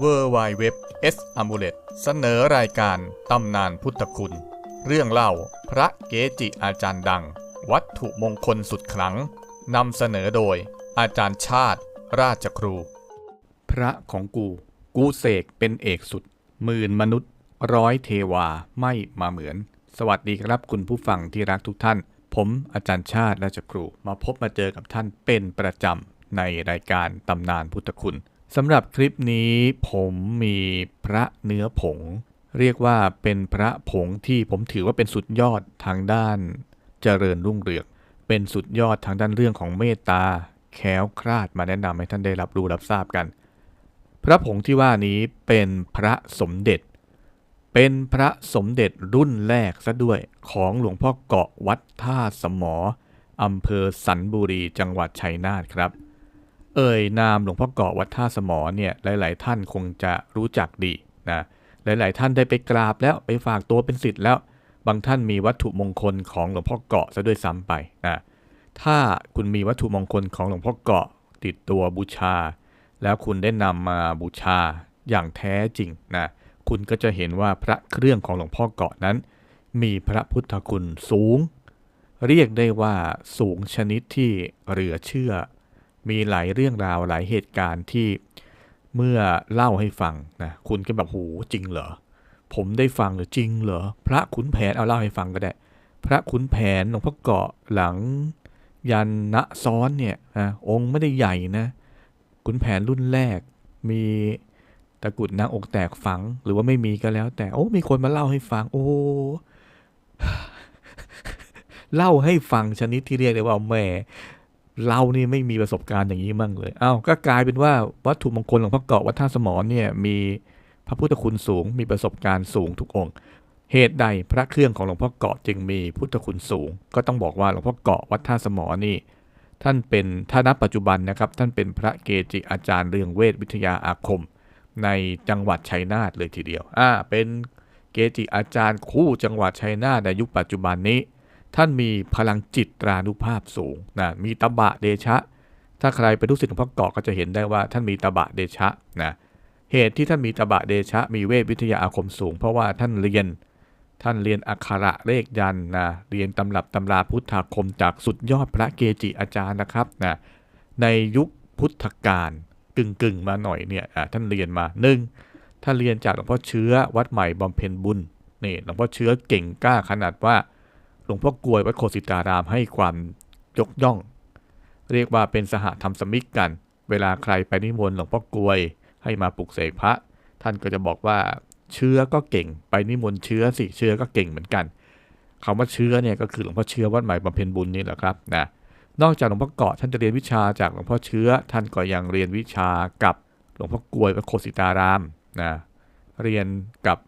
w w w s a m u l e t เสนอรายการตำนานพุทธคุณ เรื่องเล่าพระเกจิอาจารย์ดัง วัตถุมงคลสุดขลังนำเสนอโดย อาจารย์ชาติ ราชครู พระของกู กูเสกเป็นเอกสุดหมื่นมนุษย์ ร้อยเทวาไม่มาเหมือน สวัสดีครับคุณผู้ฟังที่รักทุกท่าน ผมอาจารย์ชาติ ราชครู มาพบมาเจอกับท่านเป็นประจำในรายการตำนานพุทธคุณ สำหรับคลิปนี้ผมมีพระเนื้อผง เรียกว่าเป็นพระผงที่ผมถือว่าเป็นสุดยอดทางด้านเจริญรุ่งเรืองเป็นสุดยอดทางด้านเรื่องของเมตตาแค้วคลาดมาแนะนำให้ท่านได้รับรู้รับทราบกัน พระผงที่ว่านี้เป็นพระสมเด็จ เป็นพระสมเด็จรุ่นแรกซะด้วยของหลวงพ่อเกาะวัดท่าสมออำเภอสันบุรีจังหวัดชัยนาทครับ เอ่ยนามหลวงพ่อเกาะวัดท่าสมอเนี่ยหลาย ๆ ท่านคงจะรู้จักดีนะหลาย ๆ ท่านได้ไปกราบแล้วไปฝากตัวเป็นศิษย์แล้ว บางท่านมีวัตถุมงคลของหลวงพ่อเกาะซะด้วยซ้ำไปนะถ้าคุณมีวัตถุมงคลของหลวงพ่อเกาะติดตัวบูชา แล้วคุณได้นำมาบูชาอย่างแท้จริงนะคุณก็จะเห็นว่าพระเครื่องของหลวงพ่อเกาะนั้น มีพระพุทธคุณสูง เรียกได้ว่าสูงชนิดที่เหลือเชื่อ มีหลายเรื่องราวหลายเหตุการณ์ที่เมื่อเล่าให้ฟังนะคุณก็แบบโหจริงเหรอ ผมได้ฟังหรือจริงเหรอ พระขุนแผนเอาเล่าให้ฟังก็ได้ พระขุนแผนหลวงพ่อเกาะหลังยันณซ้อนเนี่ยนะองค์ไม่ได้ใหญ่นะขุนแผนรุ่นแรกมีตะกุดนางอกแตกฝังหรือว่าไม่มีก็แล้ว แต่โอ้มีคนมาเล่าให้ฟัง โอ้เล่าให้ฟังชนิดที่เรียกได้ว่าแหม่ เรานี่ไม่มีประสบการณ์อย่างนี้มั่งเลยเอ้าก็กลายเป็นว่าวัตถุมงคลของพระเกาะวัดท่าสมอเนี่ยมีพระพุทธคุณสูง มีประสบการณ์สูงทุกองค์ เหตุใดพระเครื่องของหลวงพ่อเกาะจึงมีพุทธคุณสูง ก็ต้องบอกว่าหลวงพ่อเกาะวัดท่าสมอนี่ ท่านเป็นถ้านับปัจจุบันนะครับ ท่านเป็นพระเกจิอาจารย์เรืองเวทวิทยาอาคม ในจังหวัดชัยนาทเลยทีเดียว อ่า เป็นเกจิอาจารย์คู่จังหวัดชัยนาทในยุคปัจจุบันนี้ ท่านมีพลังจิตรานุภาพสูงนะมีตบะเดชะ ถ้าใครเป็นลูกศิษย์หลวงพ่อเกาะก็จะเห็นได้ว่าท่านมีตบะเดชะนะเหตุที่ท่านมีตบะเดชะ มีเวทวิทยาอาคมสูง เพราะว่าท่านเรียนท่านเรียนอักขระเลขยันนะเรียนตำรับตำราพุทธาคมจากสุดยอดพระเกจิอาจารย์นะครับนะในยุคพุทธกาลกึ่งกึ่งๆมาหน่อยเนี่ยท่านเรียนมาหนึ่งท่านเรียนจากหลวงพ่อเชื้อวัดใหม่บำเพ็ญบุญนี่หลวงพ่อเชื้อเก่งกล้าขนาดว่า ลวงพ่อกลวยวัดโคสิตารามให้ความยกย่อง เรียกว่าเป็นสหธรรมสมิกกัน เวลาใครไปนิมนต์หลวงพ่อกลวย ให้มาปลุกเสกพระ ท่านก็จะบอกว่าเชื้อก็เก่ง ไปนิมนต์เชื้อสิเชื้อก็เก่งเหมือนกันคำว่าเชื้อเนี่ยก็คือหลวงพ่อเชื้อวัดใหม่บำเพ็ญบุญนี่แหละครับนะนอกจากหลวงพ่อเกาะท่านจะเรียนวิชาจากหลวงพ่อเชื้อ ท่านก็ยังเรียนวิชากับหลวงพ่อกลวยวัดโคสิตารามนะเรียนกับ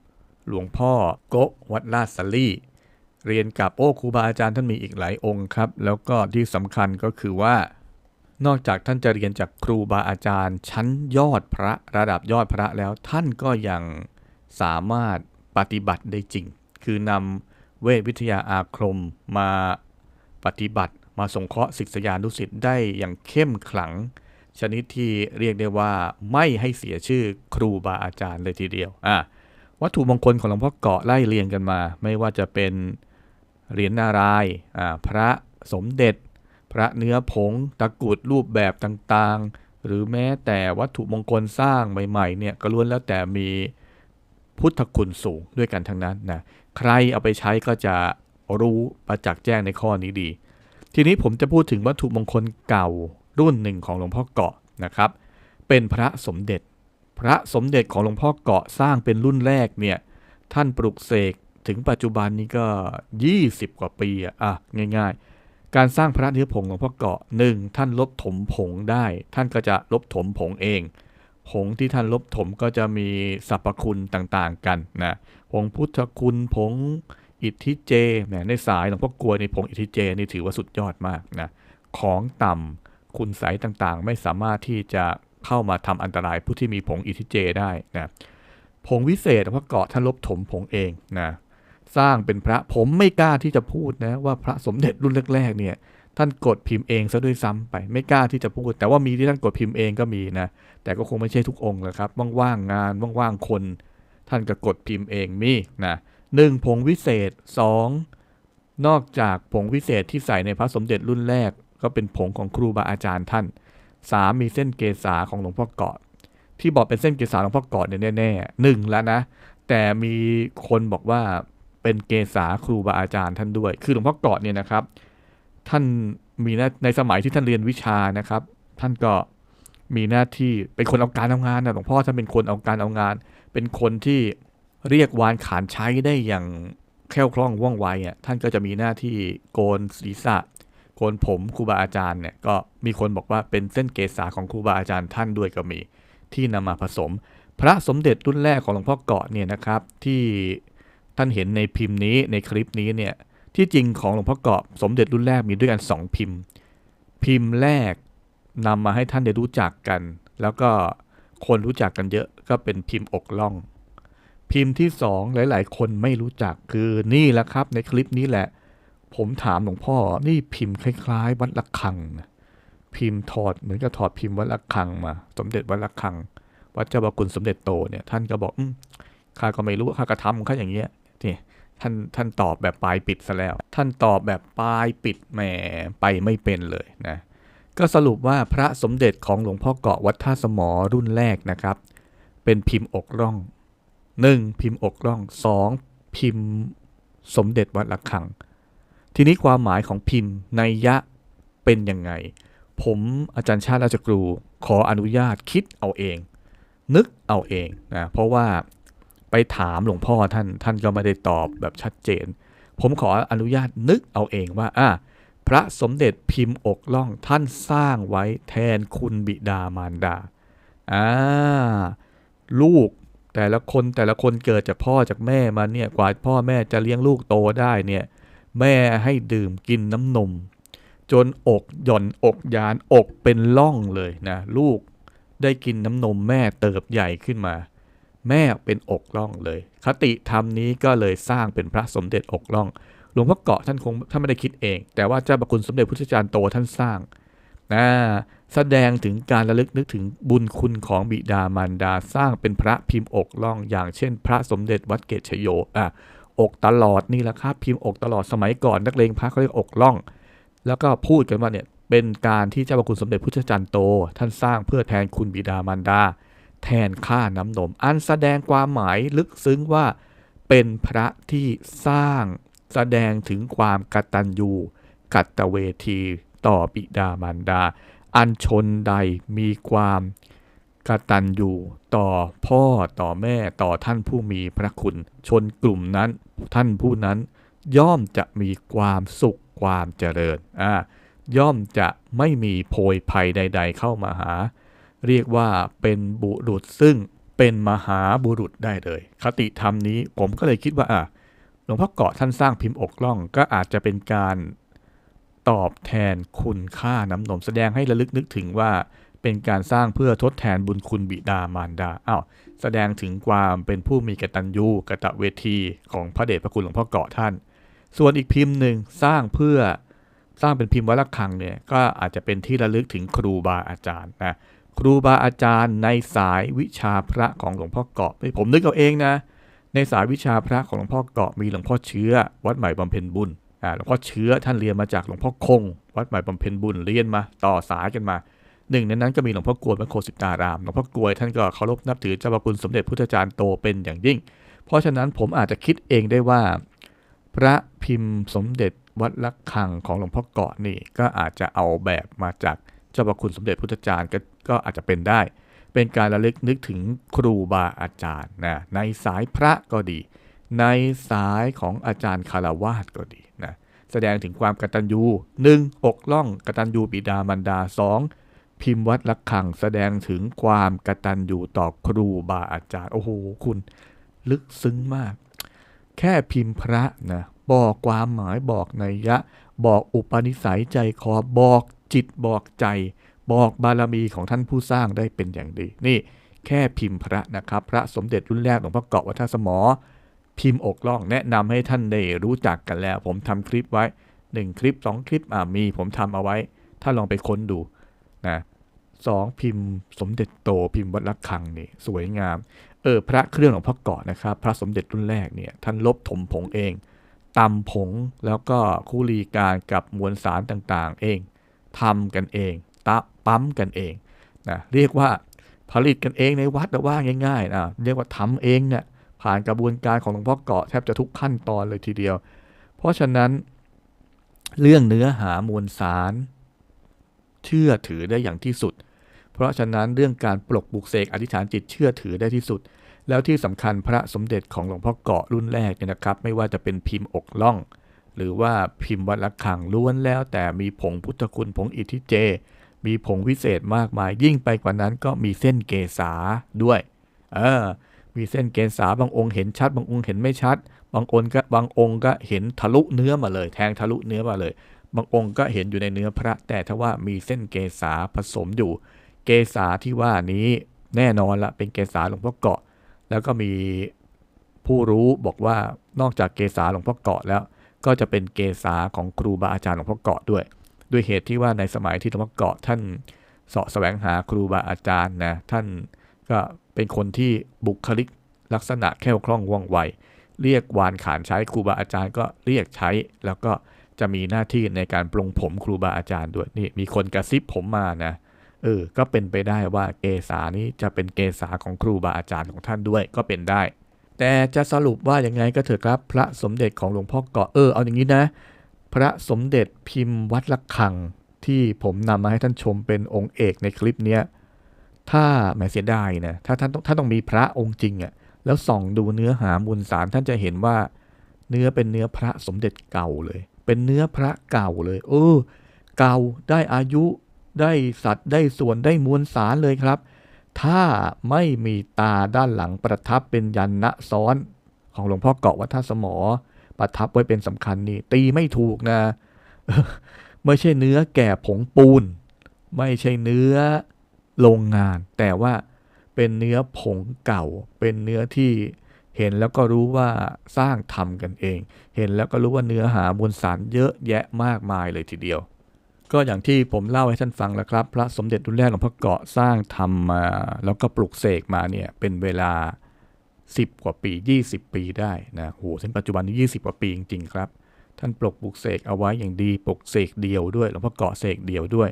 หลวงพ่อโกะวัดลาดสลี่ เรียนกับโอ้ครูบาอาจารย์ท่านมีอีกหลายองค์ครับ แล้วก็ที่สำคัญก็คือว่า นอกจากท่านจะเรียนจากครูบาอาจารย์ ชั้นยอดพระระดับยอดพระแล้วท่านก็ยังสามารถปฏิบัติได้จริง คือนำเวทวิทยาอาคมมาปฏิบัติมาสงเคราะห์ศิษยานุศิษย์ได้อย่างเข้มขลัง ชนิดที่เรียกได้ว่าไม่ให้เสียชื่อครูบาอาจารย์เลยทีเดียวอะวัตถุมงคลของหลวงพ่อเกาะไล่เรียงกันมา ไม่ว่าจะเป็น เหรียญนารายณ์อ่าพระสมเด็จ พระเนื้อผง ตะกุดรูปแบบต่างๆ หรือแม้แต่วัตถุมงคลสร้างใหม่ๆเนี่ยก็ล้วนแล้วแต่มีพุทธคุณสูงด้วยกันทั้งนั้นนะใครเอาไปใช้ก็จะรู้ประจักษ์แจ้งในข้อนี้ดี ทีนี้ผมจะพูดถึงวัตถุมงคลเก่ารุ่นหนึ่งของหลวงพ่อเกาะนะครับ เป็นพระสมเด็จ พระสมเด็จของหลวงพ่อเกาะสร้างเป็นรุ่นแรกเนี่ยท่านปลุกเสก ถึงปัจจุบันนี้ก็ 20 กว่าปีอะอะง่าย ๆ การสร้างพระเนื้อผงหลวงพ่อเกาะหนึ่งท่านลบถมผงได้ ท่านก็จะลบถมผงเอง ผงที่ท่านลบถมก็จะมีสรรพคุณต่างๆ กันนะผงพุทธคุณผงอิทธิเจแหมในสายหลวงพ่อกลวยในผงอิทธิเจนี่ถือว่าสุดยอดมากนะของต่ำคุณใสยต่างๆ ไม่สามารถที่จะเข้ามาทำอันตรายผู้ที่มีผงอิทธิเจได้นะผงวิเศษหลวงพ่อเกาะท่านลบถมผงเองนะ สร้างเป็นพระผมไม่กล้าที่จะพูดนะว่าพระสมเด็จรุ่นแรกๆเนี่ยท่านกดพิมพ์เองซะด้วยซ้ำไปไม่กล้าที่จะพูด แต่ว่ามีที่ท่านกดพิมพ์เองก็มีนะแต่ก็คงไม่ใช่ทุกองค์นะครับว่างๆงานว่างๆคน ท่านก็กดพิมพ์เองมีนะหนึ่งผงวิเศษสองนอกจากผงวิเศษที่ใส่ในพระสมเด็จรุ่นแรก ก็เป็นผงของครูบาอาจารย์ท่านสามมีเส้นเกษาของหลวงพ่อเกาะ ที่บอกเป็นเส้นเกษาหลวงพ่อเกาะเนี่ยแน่ๆหนึ่งแล้วนะแต่มีคนบอกว่า เป็นเกษาครูบาอาจารย์ท่านด้วย คือหลวงพ่อเกาะเนี่ยนะครับ ท่านมีหน้าในสมัยที่ท่านเรียนวิชานะครับ ท่านก็มีหน้าที่เป็นคนเอาการเอางานนะหลวงพ่อท่านเป็นคนเอาการเอางาน เป็นคนที่เรียกวานขานใช้ได้อย่างแคล่วคล่องว่องไวอะท่านก็จะมีหน้าที่โกนศีรษะ โกนผมครูบาอาจารย์เนี่ยก็มีคนบอกว่าเป็นเส้นเกษาของครูบาอาจารย์ท่านด้วยก็มีที่นำมาผสม พระสมเด็จรุ่นแรกของหลวงพ่อเกาะเนี่ยนะครับที่ ท่านเห็นในพิมพ์นี้ในคลิปนี้เนี่ยที่จริงของหลวงพ่อเกาะสมเด็จรุ่นแรกมีด้วยกันสองพิมพ์ พิมพ์แรกนำมาให้ท่านได้รู้จักกัน แล้วก็คนรู้จักกันเยอะก็เป็นพิมพ์อกล่อง พิมพ์ที่สองหลาย ๆ คนไม่รู้จักคือนี่แหละครับ ในคลิปนี้แหละ ผมถามหลวงพ่อนี่พิมพ์คล้ายๆ วัดละคังนะพิมพ์ถอดเหมือนกับถอดพิมพ์วัดละคังมา สมเด็จวัดละคัง วัดเจ้าบากุลสมเด็จโตเนี่ยท่านก็บอกอข้าก็ไม่รู้ข้าก็ทำข้าอย่างเงี้ย นี่ท่านท่านตอบแบบปลายปิดซะแล้ว ท่านตอบแบบปลายปิดแหมไปไม่เป็นเลยนะก็สรุปว่าพระสมเด็จของหลวงพ่อเกาะวัดท่าสมอรุ่นแรกนะครับ เป็นพิมพ์อกร่อง 1. พิมพ์อกร่อง 2. พิมพ์สมเด็จวัดละคัง ทีนี้ความหมายของพิมพ์ในยยะเป็นยังไง ผมอาจารย์ชาติราชกรูขออนุญาตคิดเอาเอง นึกเอาเองนะเพราะว่า ไปถามหลวงพ่อท่านท่านก็ไม่ได้ตอบแบบชัดเจน ผมขออนุญาตนึกเอาเองว่าอะพระสมเด็จพิมพ์อกล่องท่านสร้างไว้แทนคุณบิดามารดาอ่าลูกแต่ละคนแต่ละคนเกิดจากพ่อจากแม่มาเนี่ยกว่าพ่อแม่จะเลี้ยงลูกโตได้เนี่ยแม่ให้ดื่มกินน้ำนม จนอกหย่อนอกยานอกเป็นล่องเลยนะ ลูกได้กินน้ำนมแม่เติบใหญ่ขึ้นมา แม่เป็นอกล่องเลย คติธรรมนี้ก็เลยสร้างเป็นพระสมเด็จอกล่อง หลวงพ่อเกาะท่านคงท่านไม่ได้คิดเอง แต่ว่าเจ้าประคุณสมเด็จพุทธจารย์โตท่านสร้างนะแสดงถึงการระลึกนึกถึงบุญคุณของบิดามารดาสร้างเป็นพระพิมพ์อกล่อง อย่างเช่น พระสมเด็จวัดเกตชโยอะอกตลอดนี่แหละครับพิมพ์อกตลอดสมัยก่อนนักเลงพระเขาเรียกอกล่อง แล้วก็พูดกันว่าเนี่ยเป็นการที่เจ้าพระคุณสมเด็จพุทธจารย์โต ท่านสร้างเพื่อแทนคุณบิดามารดา แทนค่าน้ำนม อันแสดงความหมายลึกซึ้งว่าเป็นพระที่สร้างแสดงถึงความกตัญญูกตเวทีต่อบิดามารดา อันชนใดมีความกตัญญูต่อพ่อต่อแม่ต่อท่านผู้มีพระคุณ ชนกลุ่มนั้นท่านผู้นั้น ย่อมจะมีความสุขความเจริญอ่าย่อมจะไม่มีโพยภัยใด ๆ เข้ามาหา เรียกว่าเป็นบุรุษซึ่งเป็นมหาบุรุษได้เลย คติธรรมนี้ผมก็เลยคิดว่าอะหลวงพ่อเกาะท่านสร้างพิมพ์อกล่อง ก็อาจจะเป็นการตอบแทนคุณค่าน้ำนมแสดงให้ระลึกนึกถึงว่าเป็นการสร้างเพื่อทดแทนบุญคุณบิดามารดาอ้าวแสดงถึงความเป็นผู้มีกตัญญูกตะเวทีของพระเดชพระคุณหลวงพ่อเกาะท่าน ส่วนอีกพิมพ์หนึ่งสร้างเพื่อสร้างเป็นพิมพ์วัดระฆังเนี่ยก็อาจจะเป็นที่ระลึกถึงครูบาอาจารย์นะ ครูบาอาจารย์ในสายวิชาพระของหลวงพ่อเกาะผมนึกเอาเองนะ ในสายวิชาพระของหลวงพ่อเกาะมีหลวงพ่อเชื้อ วัดใหม่บำเพ็ญบุญอ่าหลวงพ่อเชื้อท่านเรียนมาจากหลวงพ่อคง วัดใหม่บำเพ็ญบุญเรียนมา ต่อสายกันมาหนึ่งในนั้นก็มีหลวงพ่อกลวยวัดโคสิตารามหลวงพ่อกลวยท่านก็เคารพนับถือเจ้าพระคุณสมเด็จพุทธจารย์โตเป็นอย่างยิ่ง เพราะฉะนั้นผมอาจจะคิดเองได้ว่า พระพิมพ์สมเด็จวัดละคังของหลวงพ่อเกาะนี่ก็อาจจะเอาแบบมาจาก เจ้าพระคุณสมเด็จพุทธจารย์ก็อาจจะเป็นได้ เป็นการระลึกนึกถึงครูบาอาจารย์นะในสายพระก็ดี ในสายของอาจารย์คารวาสก็ดีนะแสดงถึงความกตัญญูหนึ่งอกล่องกตัญญูบิดามารดาสองพิมพ์วัดละคังแสดงถึงความกตัญญูต่อครูบาอาจารย์โอ้โหคุณลึกซึ้งมาก แค่พิมพ์พระนะบอกความหมายบอกในยะ บอกอุปนิสัยใจคอบอกจิตบอกใจ บอกบารมีของท่านผู้สร้างได้เป็นอย่างดี นี่แค่พิมพ์พระนะครับ พระสมเด็จรุ่นแรกหลวงพ่อเกาะวัดท่าสมอ พิมพ์อกล่องแนะนำให้ท่านได้รู้จักกันแล้ว ผมทำคลิปไว้ 1 คลิป 2 คลิปอ่ามีผมทำเอาไว้ ถ้าลองไปค้นดูนะสองพิมพ์สมเด็จโตพิมพ์วัดระฆังนี่สวยงามเออพระเครื่องของพ่อเกาะนะครับ พระสมเด็จรุ่นแรกเนี่ยท่านลบถมผงเอง ตำผงแล้วก็คู่รีการกับมวลสารต่างๆ เองทำกันเองตะปั๊มกันเองนะเรียกว่าผลิตกันเองในวัดว่าง่ายๆนะเรียกว่าทำเองเนี่ยผ่านกระบวนการของหลวงพ่อเกาะแทบจะทุกขั้นตอนเลยทีเดียว เพราะฉะนั้น เรื่องเนื้อหามวลสาร เชื่อถือได้อย่างที่สุด เพราะฉะนั้นเรื่องการปลกบุกเสกอธิษฐานจิตเชื่อถือได้ที่สุด แล้วที่สำคัญพระสมเด็จของหลวงพ่อเกาะรุ่นแรกเนี่ยนะครับ ไม่ว่าจะเป็นพิมพ์อกล่อง หรือว่าพิมพ์วัดระฆังล้วนแล้ว แต่มีผงพุทธคุณผงอิทธิเจ มีผงวิเศษมากมาย ยิ่งไปกว่านั้นก็มีเส้นเกษาด้วย เออ มีเส้นเกษาบางองค์เห็นชัด บางองค์เห็นไม่ชัด บางองค์ก็บางองค์ก็เห็นทะลุเนื้อมาเลย แทงทะลุเนื้อมาเลย บางองค์ก็เห็นอยู่ในเนื้อพระ แต่ถ้าว่ามีเส้นเกษาผสมอยู่ เกษาที่ว่านี้แน่นอนละเป็นเกษาหลวงพ่อเกาะ แล้วก็มีผู้รู้บอกว่านอกจากเกษาหลวงพ่อเกาะแล้ว ก็จะเป็นเกษาของครูบาอาจารย์หลวงพ่อเกาะด้วย ด้วยเหตุที่ว่าในสมัยที่หลวงพ่อเกาะท่านเสาะแสวงหาครูบาอาจารย์นะท่านก็เป็นคนที่บุคลิกลักษณะแคล่วคล่องว่องไวเรียกวานขานใช้ครูบาอาจารย์ก็เรียกใช้ แล้วก็จะมีหน้าที่ในการปลงผมครูบาอาจารย์ด้วยนี่มีคนกระซิบผมมานะ เออ ก็เป็นไปได้ว่าเกษานี้จะเป็นเกษาของครูบาอาจารย์ของท่านด้วยก็เป็นได้ แต่จะสรุปว่ายังไงก็เถอะครับ พระสมเด็จของหลวงพ่อเกาะเออเอาอย่างนี้นะ พระสมเด็จพิมพ์วัดระฆัง ที่ผมนำมาให้ท่านชมเป็นองค์เอกในคลิปเนี้ยถ้าแหมเสียดายนะถ้าท่านต้องถ้าต้องมีพระองค์จริงอะ่ะแล้วส่องดูเนื้อหามวลสารท่านจะเห็นว่า เนื้อเป็นเนื้อพระสมเด็จเก่าเลย เป็นเนื้อพระเก่าเลย เออ เก่าได้อายุ ได้สัตว์ได้ส่วนได้มวลสารเลยครับ ถ้าไม่มีตาด้านหลังประทับเป็นยันนะซ้อน ของหลวงพ่อเกาะวัดท่าสมอ ประทับไว้เป็นสำคัญนี่ ตีไม่ถูกนะไม่ใช่เนื้อแก่ผงปูน ไม่ใช่เนื้อโรงงาน แต่ว่าเป็นเนื้อผงเก่า เป็นเนื้อที่เห็นแล้วก็รู้ว่าสร้างทำกันเอง เห็นแล้วก็รู้ว่าเนื้อหามวลสารเยอะแยะมากมายเลยทีเดียว ก็อย่างที่ผมเล่าให้ท่านฟังแล้วครับ พระสมเด็จรุ่นแรกของพระเกาะสร้างทำมาแล้วก็ปลุกเสกมาเนี่ยเป็นเวลา 10 กว่าปี 20 ปีได้นะโหถึงปัจจุบันนี้20 กว่าปีจริง ๆ ครับ ท่านปลุกปลุกเสกเอาไว้อย่างดีปลุกเสกเดียวด้วยหลวงพ่อเกาะเสกเดียวด้วย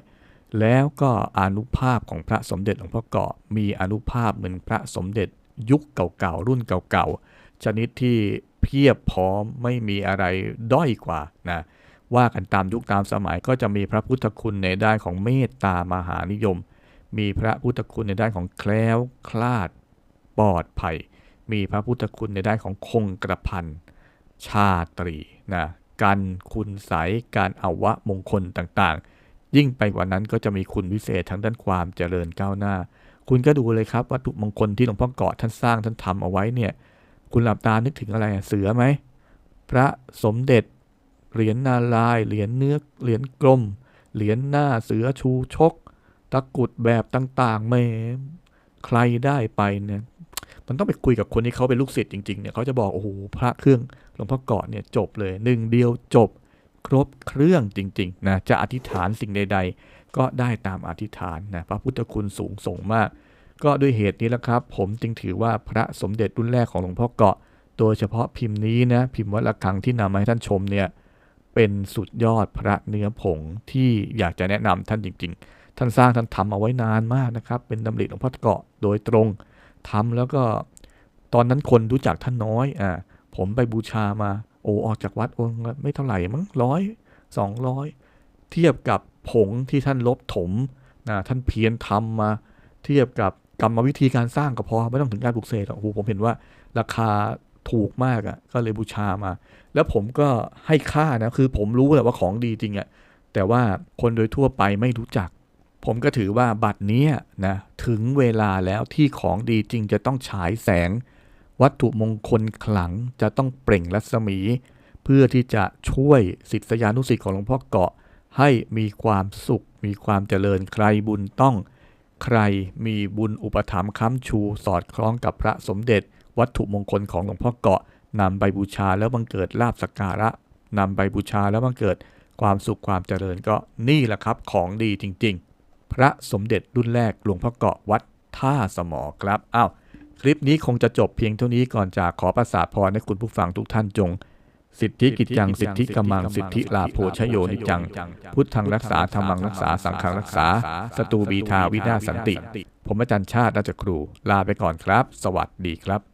แล้วก็อนุภาพของพระสมเด็จหลวงพ่อเกาะมีอนุภาพเหมือนพระสมเด็จยุคเก่าๆรุ่นเก่าๆชนิดที่เพียบพร้อมไม่มีอะไรด้อยกว่านะ ว่ากันตามยุคตามสมัยก็จะมีพระพุทธคุณในด้านของเมตตามหานิยม มีพระพุทธคุณในด้านของแคล้วคลาดปลอดภัย มีพระพุทธคุณในด้านของคงกระพันชาตรีนะการคุณใสการอาวะมงคลต่างๆ ยิ่งไปกว่านั้นก็จะมีคุณวิเศษทางด้านความเจริญก้าวหน้า คุณก็ดูเลยครับวัตถุมงคลที่หลวงพ่อเกาะท่านสร้างท่านทำเอาไว้เนี่ยคุณหลับตานึกถึงอะไรเสือไหมพระสมเด็จ เหรียญนาลาย เหรียญเนื้อ เหรียญกลม เหรียญหน้าเสือชูชก ตะกุดแบบต่างๆแม่ใครได้ไปเนี่ย มันต้องไปคุยกับคนที่เขาเป็นลูกศิษย์จริงๆ เนี่ยเขาจะบอก โอ้โห พระเครื่องหลวงพ่อเกาะเนี่ยจบเลยหนึ่งเดียวจบ ครบเครื่องจริงๆ นะ จะอธิษฐานสิ่งใด ๆ ก็ได้ตามอธิษฐานนะ พระพุทธคุณสูงส่งมาก ก็ด้วยเหตุนี้แหละครับ ผมจึงถือว่าพระสมเด็จรุ่นแรกของหลวงพ่อเกาะ โดยเฉพาะพิมพ์นี้นะ พิมพ์วัดระฆังที่นำมาให้ท่านชมเนี่ย เป็นสุดยอดพระเนื้อผงที่อยากจะแนะนำท่านจริง ๆ ท่านสร้างท่านทำเอาไว้นานมากนะครับ เป็นดำริหลวงพ่อเกาะโดยตรงทำแล้วก็ตอนนั้นคนรู้จักท่านน้อยอ่าผมไปบูชามาโอ้ออกจากวัดองค์ไม่เท่าไหร่มั้งร้อยสองร้อยเทียบกับผงที่ท่านลบถมนะท่านเพียรทำมา เทียบกับกรรมวิธีการสร้างก็พอไม่ต้องถึงการปลูกเสกหรอกโอ้โหผมเห็นว่าราคา ถูกมากอะ่ะก็เลยบูชามา แล้วผมก็ให้ค่านะคือผมรู้แหละว่าของดีจริงอะ่ะแต่ว่าคนโดยทั่วไปไม่รู้จัก ผมก็ถือว่าบัตรนี้นะถึงเวลาแล้วที่ของดีจริงจะต้องฉายแสง วัตถุมงคลขลังจะต้องเปล่งรัศมี เพื่อที่จะช่วยศิษยานุศิษย์ของหลวงพ่อเกาะ ให้มีความสุข มีความเจริญใครบุญต้อง ใครมีบุญอุปถัมภ์ค้ำชู สอดคล้องกับพระสมเด็จ วัตถุมงคลของหลวงพ่อเกาะนำไปบูชาแล้วบังเกิดลาบสักการะนำไปบูชาแล้วบังเกิดความสุขความเจริญก็นี่แหละครับของดีจริง ๆ พระสมเด็จรุ่นแรกหลวงพ่อเกาะวัดท่าสมอครับอ้าวคลิปนี้คงจะจบเพียงเท่านี้ก่อนจากขอประสาพรให้คุณผู้ฟังทุกท่านจง สิทธิกิจจัง สิทธิกำมัง สิทธิลาโภชโยนิจัง พุทธังรักษาธรรมังรักษาสังฆังรักษา สตูบีทาวินาศสันติ ผมอาจารย์ชาติราชครู ลาไปก่อนครับ สวัสดีครับ